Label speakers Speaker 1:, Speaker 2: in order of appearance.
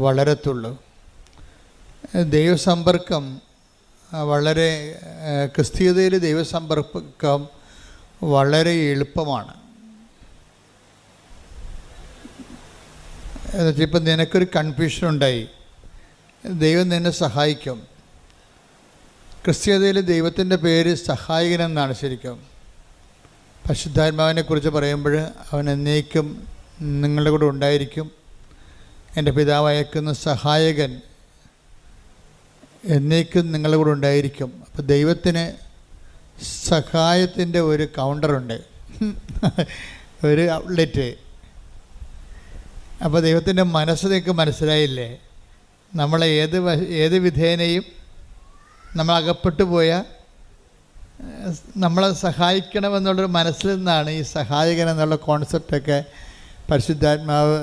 Speaker 1: വളരത്തുള്ളൂ. ദൈവസമ്പർക്കം വളരെ ക്രിസ്തീയതയിൽ ദൈവസമ്പർക്കം വളരെ എളുപ്പമാണ്. എന്നുവെച്ചാൽ ഇപ്പം നിനക്കൊരു കൺഫ്യൂഷൻ ഉണ്ടായി. ദൈവം നിന്നെ സഹായിക്കും. ക്രിസ്ത്യതയിൽ ദൈവത്തിന്റെ പേര് സഹായകനെന്നാണ് ശരിക്കും. പരിശുദ്ധാത്മാവിനെ കുറിച്ച് പറയുമ്പോൾ അവൻ എന്നേക്കും നിങ്ങളുടെ കൂടെ ഉണ്ടായിരിക്കും. എന്റെ പിതാവ് അയക്കുന്ന സഹായകൻ എന്നേക്കും നിങ്ങളുടെ കൂടെ ഉണ്ടായിരിക്കും. അപ്പോൾ ദൈവത്തിന് സഹായത്തിന്റെ ഒരു കൗണ്ടറുണ്ട്. ഒരു ഔട്ട്ലെറ്റ്. അപ്പോൾ ദൈവത്തിന്റെ മനസ്സ് നിങ്ങൾക്ക് മനസ്സിലായില്ലേ? നമ്മളെ ഏത് ഏത് വിധേനയും നമ്മൾ അകപ്പെട്ടു പോയ നമ്മളെ സഹായിക്കണമെന്നുള്ളൊരു മനസ്സിൽ നിന്നാണ് ഈ സഹായകൻ എന്നുള്ള കോൺസെപ്റ്റൊക്കെ പരിശുദ്ധാത്മാവ്